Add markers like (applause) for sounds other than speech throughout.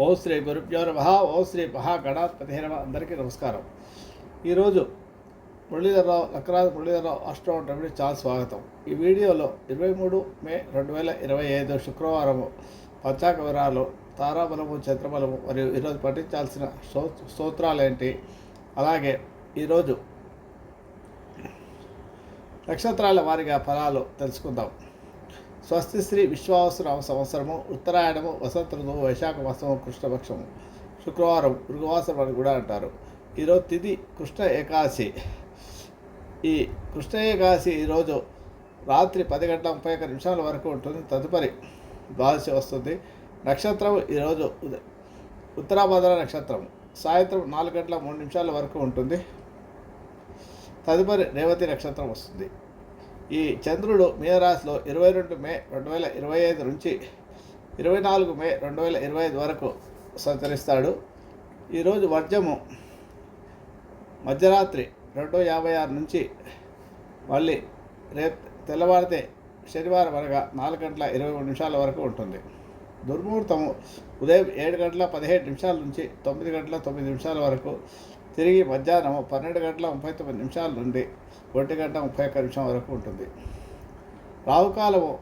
ఓ శ్రీ గురుభ్యో నమ ఓ శ్రీ మహాగణాధిపతి నమ. అందరికీ నమస్కారం. ఈరోజు మురళీధరరావు లక్రాజ్ మురళీధరరావు అష్టం రెమెడీ చాలా స్వాగతం. ఈ వీడియోలో ఇరవై మూడు మే రెండు వేల ఇరవై ఐదు శుక్రవారము పంచాక వివరాలు తారాబలము చంద్రబలము మరియు ఈరోజు పఠించాల్సిన స్తో స్తోత్రాలు ఏంటి అలాగే ఈరోజు నక్షత్రాల వారిగా ఫలాలు తెలుసుకుందాం. స్వస్తి శ్రీ విశ్వావసరామ సంవత్సరము ఉత్తరాయణము వసంత ఋతువు వైశాఖ మాసము కృష్ణపక్షము శుక్రవారం మృగవాసం అని కూడా అంటారు. ఈరోజు తిథి కృష్ణ ఏకాదశి ఈ కృష్ణ ఏకాదశి ఈరోజు రాత్రి పది గంటల ముప్పై ఒక్క నిమిషాల వరకు ఉంటుంది. తదుపరి ద్వాదశి వస్తుంది. నక్షత్రం ఈరోజు ఉత్తరాభద్ర నక్షత్రం సాయంత్రం నాలుగు గంటల మూడు నిమిషాల వరకు ఉంటుంది. తదుపరి రేవతి నక్షత్రం వస్తుంది. ఈ చంద్రుడు మీనరాశిలో ఇరవై రెండు మే రెండు వేల ఇరవై ఐదు నుంచి ఇరవై నాలుగు మే రెండు వేల ఇరవై ఐదు వరకు సంచరిస్తాడు. ఈరోజు వర్జము మధ్యరాత్రి రెండు యాభై ఆరు నుంచి మళ్ళీ రేపు తెల్లవారితే శనివారం అనగా నాలుగు గంటల ఇరవై మూడు నిమిషాల వరకు ఉంటుంది. దుర్ముహూర్తము ఉదయం ఏడు గంటల పదిహేడు నిమిషాల నుంచి తొమ్మిది గంటల తొమ్మిది నిమిషాల వరకు తిరిగి మధ్యాహ్నం పన్నెండు గంటల ముప్పై తొమ్మిది నిమిషాల నుండి ఒంటి గంట ముప్పై ఒక్క నిమిషం వరకు ఉంటుంది. రావుకాలము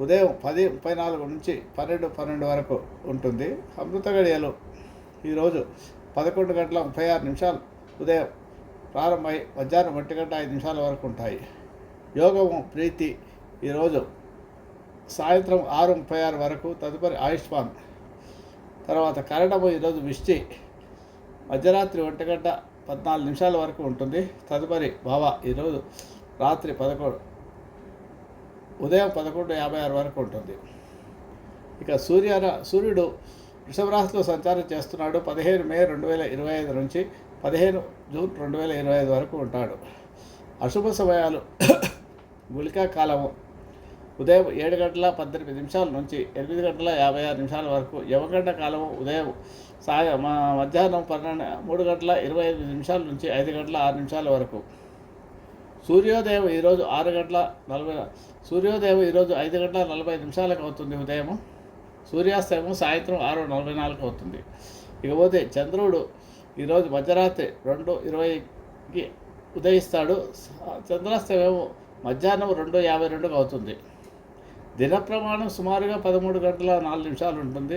ఉదయం పది ముప్పై నాలుగు నుంచి పన్నెండు పన్నెండు వరకు ఉంటుంది. అమృత గడియలు ఈరోజు పదకొండు గంటల ముప్పై ఆరు నిమిషాలు ఉదయం ప్రారంభమై మధ్యాహ్నం ఒంటి గంట ఐదు నిమిషాల వరకు ఉంటాయి. యోగము ప్రీతి ఈరోజు సాయంత్రం ఆరు ముప్పై ఆరు వరకు తదుపరి ఆయుష్మాన్. తర్వాత కరణము ఈరోజు విష్టి మధ్యరాత్రి ఒంటి గంట పద్నాలుగు నిమిషాల వరకు ఉంటుంది. తదుపరి బాబా ఈరోజు రాత్రి పదకొండు ఉదయం పదకొండు యాభై ఆరు వరకు ఉంటుంది. ఇక సూర్య సూర్యుడు వృషభ రాశిలో సంచారం చేస్తున్నాడు. పదిహేను మే రెండు వేల ఇరవై ఐదు నుంచి పదిహేను జూన్ రెండు వేల ఇరవై ఐదు వరకు ఉంటాడు. అశుభ సమయాలు గుళికా కాలము ఉదయం ఏడు గంటల పద్దెనిమిది నిమిషాల నుంచి ఎనిమిది గంటల యాభై ఆరు నిమిషాల వరకు యవగంట కాలం ఉదయం సాయ మా మధ్యాహ్నం పన్నెండు మూడు గంటల ఇరవై ఐదు నిమిషాల నుంచి ఐదు గంటల ఆరు నిమిషాల వరకు. సూర్యోదయం ఈరోజు ఆరు గంటల నలభై సూర్యోదయం ఈరోజు ఐదు గంటల నలభై నిమిషాలకు అవుతుంది ఉదయం. సూర్యాస్తమయం సాయంత్రం ఆరు నలభై నాలుగు అవుతుంది. ఇకపోతే చంద్రుడు ఈరోజు మధ్యరాత్రి రెండు ఇరవైకి ఉదయిస్తాడు. చంద్రాస్తమయం మధ్యాహ్నం రెండు యాభై రెండుకు అవుతుంది. దిన ప్రమాణం సుమారుగా పదమూడు గంటల నాలుగు నిమిషాలు ఉంటుంది.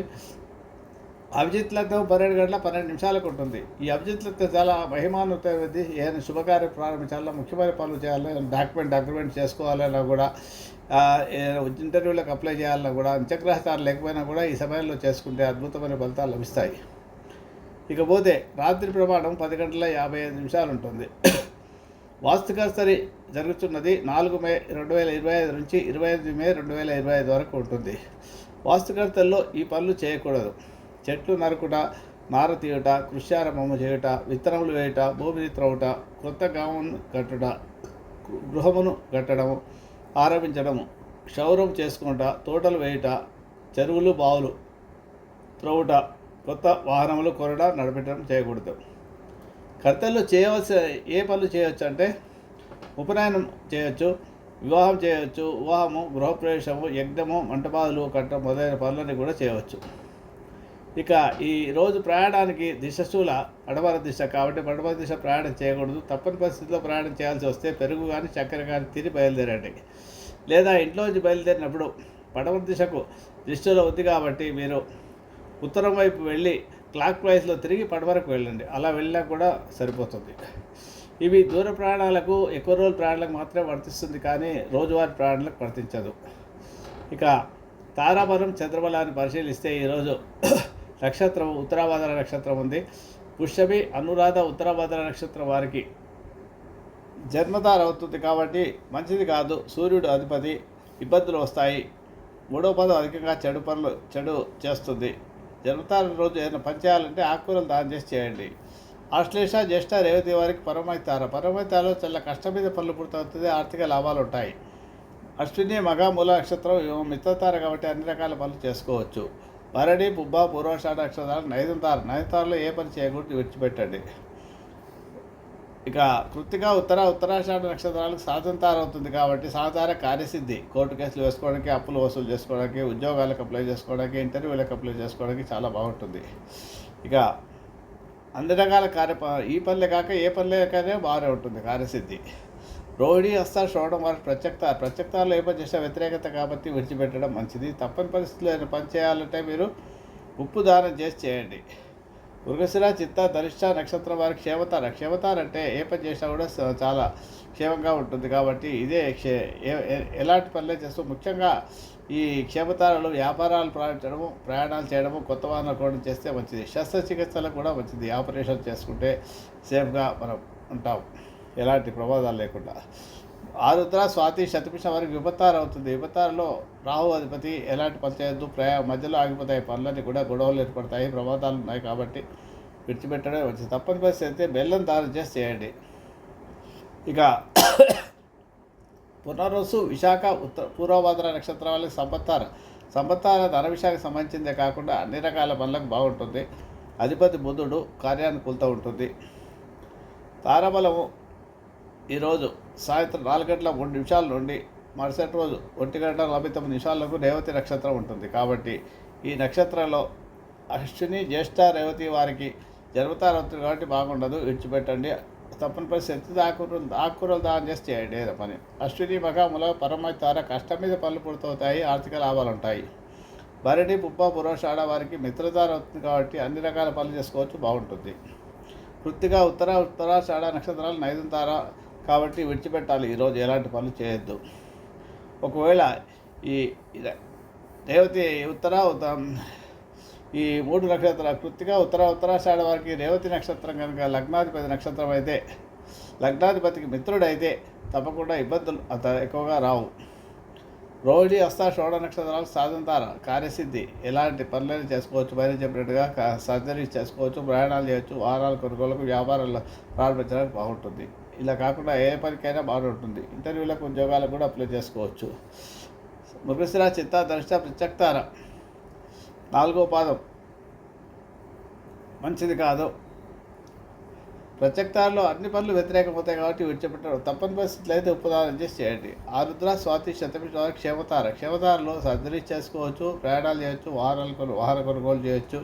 అభిజిత్ లగ్నం పన్నెండు గంటల పన్నెండు నిమిషాలకు ఉంటుంది. ఈ అభిజిత్ లగ్నం చాలా మహిమాన్వితమైనది. ఏదైనా శుభకార్యం ప్రారంభించాలన్నా ముఖ్యమైన పనులు చేయాలన్నా డాక్యుమెంట్ అగ్రిమెంట్ చేసుకోవాలన్నా కూడా ఇంటర్వ్యూలకు అప్లై చేయాలన్నా కూడా అంత్యగ్రహతాలు లేకపోయినా కూడా ఈ సమయంలో చేసుకుంటే అద్భుతమైన ఫలితాలు లభిస్తాయి. ఇకపోతే రాత్రి ప్రమాణం పది గంటల యాభై ఐదు నిమిషాలు ఉంటుంది. వాస్తుకర్తరి జరుగుతున్నది నాలుగు మే రెండు వేల ఇరవై ఐదు నుంచి ఇరవై ఐదు మే రెండు వేల ఇరవై ఐదు వరకు ఉంటుంది. వాస్తుకర్తల్లో ఈ పనులు చేయకూడదు. చెట్లు నరుకుట నార తీయుట కృష్యారంభము చేయుట విత్తనములు వేయుట భూమిని త్రవ్వుట కొత్త గామను కట్టుట గృహమును కట్టడము ఆరంభించడము క్షౌరం చేసుకుంట తోటలు వేయుట చెరువులు బావులు త్రవ్వుట కొత్త వాహనములు కొనడ నడిపించడం చేయకూడదు. కర్తలు చేయవలసిన ఏ పనులు చేయవచ్చు అంటే ఉపనయనం చేయొచ్చు వివాహం చేయవచ్చు వివాహము గృహప్రవేశము యజ్ఞము మంటపాదులు కట్ట మొదలైన పనులని కూడా చేయవచ్చు. ఇక ఈ రోజు ప్రయాణానికి దిశశూల పడమర దిశ కాబట్టి పడమర దిశ ప్రయాణం చేయకూడదు. తప్పని పరిస్థితిలో ప్రయాణం చేయాల్సి వస్తే పెరుగు కానీ చక్కెర కానీ తిని బయలుదేరండి. లేదా ఇంట్లోంచి బయలుదేరినప్పుడు పడమర దిశకు దిశలో ఉంది కాబట్టి మీరు ఉత్తరం వైపు వెళ్ళి క్లాక్ వైజ్లో తిరిగి పడవరకు వెళ్ళండి. అలా వెళ్ళినా కూడా సరిపోతుంది. ఇవి దూర ప్రయాణాలకు ఎక్కువ రోజుల ప్రయాణాలకు మాత్రమే వర్తిస్తుంది కానీ రోజువారీ ప్రయాణాలకు వర్తించదు. ఇక తారాబలం చంద్రబలాన్ని పరిశీలిస్తే ఈరోజు (coughs) నక్షత్రం ఉత్తరాభాద్ర నక్షత్రం ఉంది. పుష్యమి అనురాధ ఉత్తరాభాద్ర నక్షత్రం వారికి జన్మదార అవుతుంది కాబట్టి మంచిది కాదు. సూర్యుడు అధిపతి ఇబ్బందులు వస్తాయి. మూడో పదం అధికంగా చెడు పనులు చెడు చేస్తుంది. జన్మతార రోజు ఏదైనా పని చేయాలంటే ఆకుకూరలు దానం చేసి చేయండి. ఆశ్లేష జ్యేష్ఠ రేవతి వారికి పరమైతార పరమైతారలో చాలా కష్టం మీద పనులు పూర్తవుతుంది ఆర్థిక లాభాలు ఉంటాయి. అశ్విని మగ మూల నక్షత్రం ఇవి మిత్రతార కాబట్టి అన్ని రకాల పనులు చేసుకోవచ్చు. భరణి పుబ్బ పూర్వషాఢ నక్షత్రాలు నైదంతార నైదంతారలో ఏ పని చేయకూడదు విడిచిపెట్టండి. ఇక కృతిక ఉత్తర ఉత్తరాషాఢ నక్షత్రాలకు సాధంతారం అవుతుంది కాబట్టి సాధారణ కార్యసిద్ధి. కోర్టు కేసులు వేసుకోవడానికి అప్పులు వసూలు చేసుకోవడానికి ఉద్యోగాలకు అప్లై చేసుకోవడానికి ఇంటర్వ్యూలకు అప్లై చేసుకోవడానికి చాలా బాగుంటుంది. ఇక అన్ని రకాల కార్య ఈ పనులే కాక ఏ పనులే కానీ బాగానే ఉంటుంది కార్యసిద్ధి. రోహిణి హస్త చూడడం వారికి ప్రత్యక్త ప్రత్యక్తాలు ఏ పని చేసినా వ్యతిరేకత కాబట్టి విడిచిపెట్టడం మంచిది. తప్పని పరిస్థితుల్లో పని చేయాలంటే మీరు ఉప్పు దానం చేసి చేయండి. మృగశిర చిత్త ధరిష్ట నక్షత్రం వారి క్షేమతార క్షేమతారంటే ఏ పని చేసినా కూడా చాలా క్షేమంగా ఉంటుంది కాబట్టి ఇదే క్షే ఏ- ఎలాంటి పనులే చేస్తూ ముఖ్యంగా ఈ క్షేమతారలు వ్యాపారాలు ప్రారంభించడము ప్రయాణాలు చేయడము కొత్త వాహనాలు కొనడం చేస్తే మంచిది. శస్త్రచికిత్సలు కూడా మంచిది. ఆపరేషన్ చేసుకుంటే సేఫ్గా మనం ఉంటాం. ఎలాంటి ప్రమాదాలు లేకుండా. ఆరుద్ర స్వాతి శతపిష వారికి విపత్తారు అవుతుంది. విపత్తారులో రాహు అధిపతి ఎలాంటి పని చేయొద్దు ప్రయా మధ్యలో ఆగిపోతాయి. పనులన్నీ కూడా గొడవలు ఏర్పడతాయి. ప్రమాదాలు ఉన్నాయి కాబట్టి విడిచిపెట్టడమే మంచిది. తప్పని పరిస్థితి అయితే బెల్లం దానం చేసి చేయండి. ఇక పునరుసు విశాఖ ఉత్తర పూర్వభద్ర నక్షత్రం వాళ్ళకి సంపత్తార సంపత్తార ధన విశాఖకు సంబంధించిందే కాకుండా అన్ని రకాల పనులకు బాగుంటుంది. అధిపతి బుధుడు కార్యానుకూలత ఉంటుంది. తారబలము ఈరోజు సాయంత్రం నాలుగు గంటల మూడు నిమిషాల నుండి మరుసటి రోజు ఒంటి గంట నలభై తొమ్మిది నిమిషాలకు రేవతి నక్షత్రం ఉంటుంది. కాబట్టి ఈ నక్షత్రంలో అశ్విని జ్యేష్ఠ రేవతి వారికి జన్మతారం అవుతుంది కాబట్టి బాగుండదు. విడిచిపెట్టండి. తప్పని పరిస్థితి ఆకుకూరలు ఆకుకూరలు దానం చేసి చేయండి. ఏదో పని. అశ్విని మగముల ద్వారా కష్టం మీద పనులు పూర్తవుతాయి. ఆర్థిక లాభాలు ఉంటాయి. భరణి పుప్ప పురోషాడ వారికి మిత్రధార అవుతుంది కాబట్టి అన్ని రకాల పనులు చేసుకోవచ్చు. బాగుంటుంది. వృత్తిగా ఉత్తర ఉత్తరాషాఢ నక్షత్రాలు నైదం తార కాబట్టి విడిచిపెట్టాలి. ఈరోజు ఎలాంటి పనులు చేయొద్దు. ఒకవేళ ఈ రేవతి ఉత్తర ఉత- ఈ మూడు నక్షత్రాలు కృత్తిగా ఉత్తర ఉత్తరాషాఢ వారికి రేవతి నక్షత్రం కనుక లగ్నాధిపతి నక్షత్రం అయితే లగ్నాధిపతికి మిత్రుడైతే తప్పకుండా ఇబ్బందులు అంత ఎక్కువగా రావు. రోహిణి హస్త షోడ నక్షత్రాలు సాధంతార కార్యసిద్ధి ఎలాంటి పనులను చేసుకోవచ్చు. పైన చెప్పినట్టుగా సర్జరీ సర్జరీస్ చేసుకోవచ్చు ప్రయాణాలు చేయవచ్చు వారాలు కొనుగోలకు వ్యాపారాలు ప్రారంభించడానికి బాగుంటుంది. ఇలా కాకుండా ఏ పనికైనా బాగుంటుంది. ఇంటర్వ్యూలకు ఉద్యోగాలకు కూడా అప్లై చేసుకోవచ్చు. మృగశిర చిత్త దర్శ ప్రత్యక్తార నాలుగో పాదం. మంచిది కాదు. ప్రత్యక్తాల్లో అన్ని పనులు వ్యతిరేకమవుతాయి కాబట్టి విడిచిపెట్టడం తప్పని పరిస్థితులు అయితే ఉపదానం చేసి చేయండి. ఆరుద్ర స్వాతి శతమిష క్షేమతార. క్షేమతారలో సర్జరీ చేసుకోవచ్చు ప్రయాణాలు చేయొచ్చు వాహనాలు కొను వాహన కొనుగోలు చేయొచ్చు.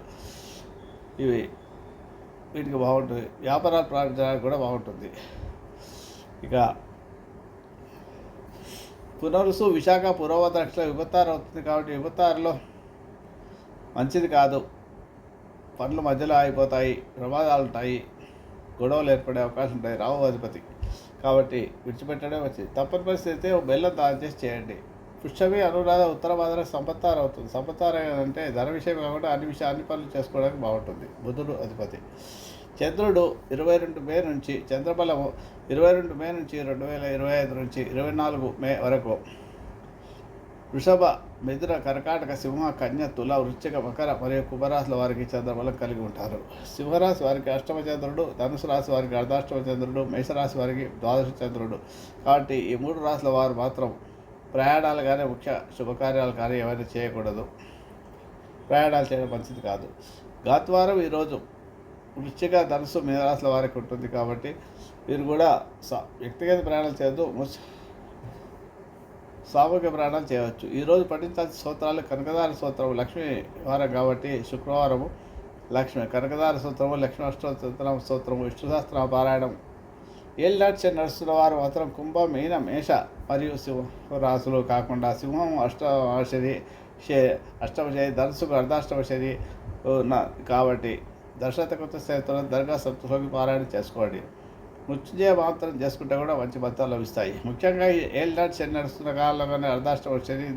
ఇవి వీటికి బాగుంటుంది. వ్యాపారాలు ప్రారంభించడానికి కూడా బాగుంటుంది. ఇక పునరుసు విశాఖ పూర్వ నక్షత్రం విపత్తారు అవుతుంది కాబట్టి విపత్తారులో మంచిది కాదు. పనులు మధ్యలో ఆగిపోతాయి ప్రమాదాలు ఉంటాయి గొడవలు ఏర్పడే అవకాశం ఉంటాయి రావు అధిపతి. కాబట్టి విడిచిపెట్టడం వచ్చింది తప్పని పరిస్థితి అయితే బెల్లం దాని చేసి చేయండి. పుష్పమి అనురాధ ఉత్తర భాద్ర సంపత్తార అవుతుంది. సంపత్తార అంటే ధన విషయం కాకుండా అన్ని విషయాలు అన్ని పనులు చేసుకోవడానికి బాగుంటుంది. బుధుడు అధిపతి. చంద్రుడు ఇరవై రెండు మే నుంచి చంద్రబలము ఇరవై రెండు మే నుంచి రెండు వేల ఇరవై ఐదు నుంచి ఇరవై నాలుగు మే వరకు. వృషభ మిథున కర్కాటక సింహ కన్య తుల వృశ్చిక మకర మరియు కుంభరాశుల వారికి చంద్రబలం కలిగి ఉంటారు. సింహరాశి వారికి అష్టమ చంద్రుడు ధనుసు రాశి వారికి అర్ధాష్టమ చంద్రుడు మేషరాశి వారికి ద్వాదశ చంద్రుడు. కాబట్టి ఈ మూడు రాశుల వారు మాత్రం ప్రయాణాలు కానీ ముఖ్య శుభకార్యాలు కానీ ఏమైనా చేయకూడదు. ప్రయాణాలు చేయడం మంచిది కాదు. గాత్వారం ఈరోజు వృశ్చిక ధనుసు మీనరాశుల వారికి ఉంటుంది కాబట్టి మీరు కూడా సా- వ్యక్తిగత ప్రయాణాలు చేయొద్దు ముస్- సామూహిక ప్రయాణాలు చేయవచ్చు. ఈరోజు పఠించాల్సిన స్తోత్రాలు కనకదార స్తోత్రం లక్ష్మీ వారం కాబట్టి శుక్రవారము లక్ష్మి కనకదార స్తోత్రము లక్ష్మీ అష్టోత్తరం స్తోత్రము విష్ణుశాస్త్ర సహస్ర పారాయణం. ఏళ్ళాడ్చే నడుస్తున్న వారు మాత్రం కుంభ మీన మేష మరియు సింహ రాసులు కాకుండా సింహం అష్టమ శని శే అష్టమ శని ధనుసుకు అర్ధాష్టమ శని కాబట్టి దశరథ కొత్త స్థితిలో దర్గా సప్తలోకి పారాయణ చేసుకోండి. మృత్యుంజయ మాత్రం చేసుకుంటే కూడా మంచి ఫలితాలు లభిస్తాయి. ముఖ్యంగా ఏల్ ఏళ్ళనాటి శని నడుస్తున్న కాలంలో కానీ అర్ధాష్టమ శని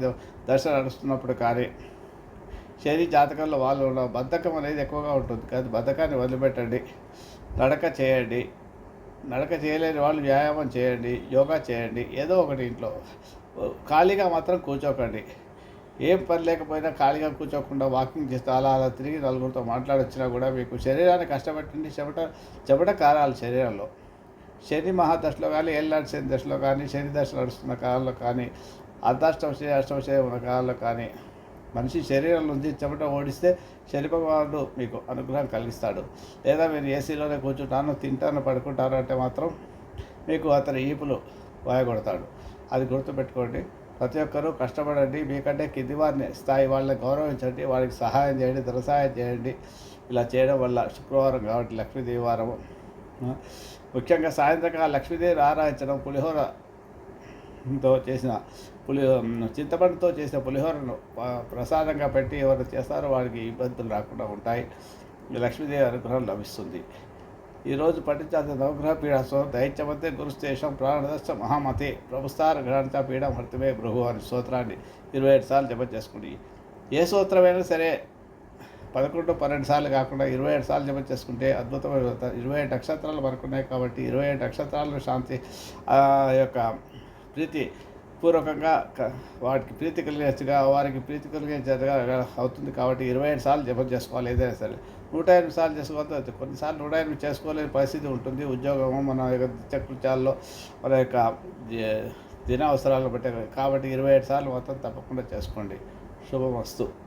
దర్శనం నడుస్తున్నప్పుడు కానీ శని జాతకంలో వాళ్ళు ఉన్న బద్ధకం అనేది ఎక్కువగా ఉంటుంది. కానీ బద్ధకాన్ని వదిలిపెట్టండి. నడక చేయండి. నడక చేయలేని వాళ్ళు వ్యాయామం చేయండి. యోగా చేయండి. ఏదో ఒకటి ఇంట్లో. ఖాళీగా మాత్రం కూర్చోకండి. ఏం పని లేకపోయినా ఖాళీగా కూర్చోకుండా వాకింగ్ చేస్తే అలా అలా తిరిగి నలుగురితో మాట్లాడొచ్చినా కూడా మీకు శరీరాన్ని కష్టపెట్టండి చెమట చెమట కారాలి శరీరంలో. శని మహాదశలో కానీ ఏళ్ళనాటి శని దశలో కానీ శని దశ నడుస్తున్న కాలంలో కానీ అర్ధాష్టమ శని అష్టమ శని ఉన్న కాలంలో కానీ మనిషి శరీరం నుంచి చెమట ఓడిస్తే శని భగవానుడు మీకు అనుగ్రహం కలిగిస్తాడు. లేదా మీరు ఏసీలోనే కూర్చుంటాను తింటాను పడుకుంటాను అంటే మాత్రం మీకు అతని ఈపులు వాయగొడతాడు. అది గుర్తుపెట్టుకోండి. ప్రతి ఒక్కరూ కష్టపడండి. మీకంటే కింది వారిని స్థాయి వాళ్ళని గౌరవించండి. వారికి సహాయం చేయండి ధనసహాయం చేయండి. ఇలా చేయడం వల్ల శుక్రవారం కాబట్టి లక్ష్మీదేవి వారము. ముఖ్యంగా సాయంత్రకాల లక్ష్మీదేవి ఆరాధించడం పులిహోరతో చేసిన పులి చింతపండుతో చేసిన పులిహోరను ప్రసాదంగా పెట్టి ఎవరు చేస్తారో వారికి ఇబ్బందులు రాకుండా ఉంటాయి. ఈ లక్ష్మీదేవి అనుగ్రహం లభిస్తుంది. ఈరోజు పఠించాల్సిన నవగ్రహ పీఠాస్తో దైత్యమతే గురుస్తేషం ప్రాణదశ మహామతి. ప్రభుస్తార గ్రహణత పీఠం హృతమే భృహు అని స్తోత్రాన్ని ఇరవై ఏడు సార్లు జపం చేసుకుని ఏ సూత్రమైనా సరే పదకొండు పన్నెండు సార్లు కాకుండా ఇరవై ఏడు సార్లు జపం చేసుకుంటే అద్భుతమైన ఇరవై ఏడు నక్షత్రాలు మనకున్నాయి కాబట్టి ఇరవై ఏడు నక్షత్రాలను శాంతి యొక్క ప్రీతి పూర్వకంగా వాటికి ప్రీతి కలిగేట్టుగా వారికి ప్రీతి కలిగేట్టుగా అవుతుంది కాబట్టి ఇరవై ఏడు సార్లు జపం చేసుకోవాలి ఏదైనా సరే. నూట ఎనిమిది సార్లు చేసుకోవాలి కొన్నిసార్లు నూట ఎనిమిది చేసుకోలేని పరిస్థితి ఉంటుంది. ఉద్యోగము మన యొక్క చక్రుచాల్లో మన యొక్క ది- దిన అవసరాలను బట్టి. కాబట్టి ఇరవై ఏడు సార్లు మొత్తం తప్పకుండా చేసుకోండి. శుభమస్తు.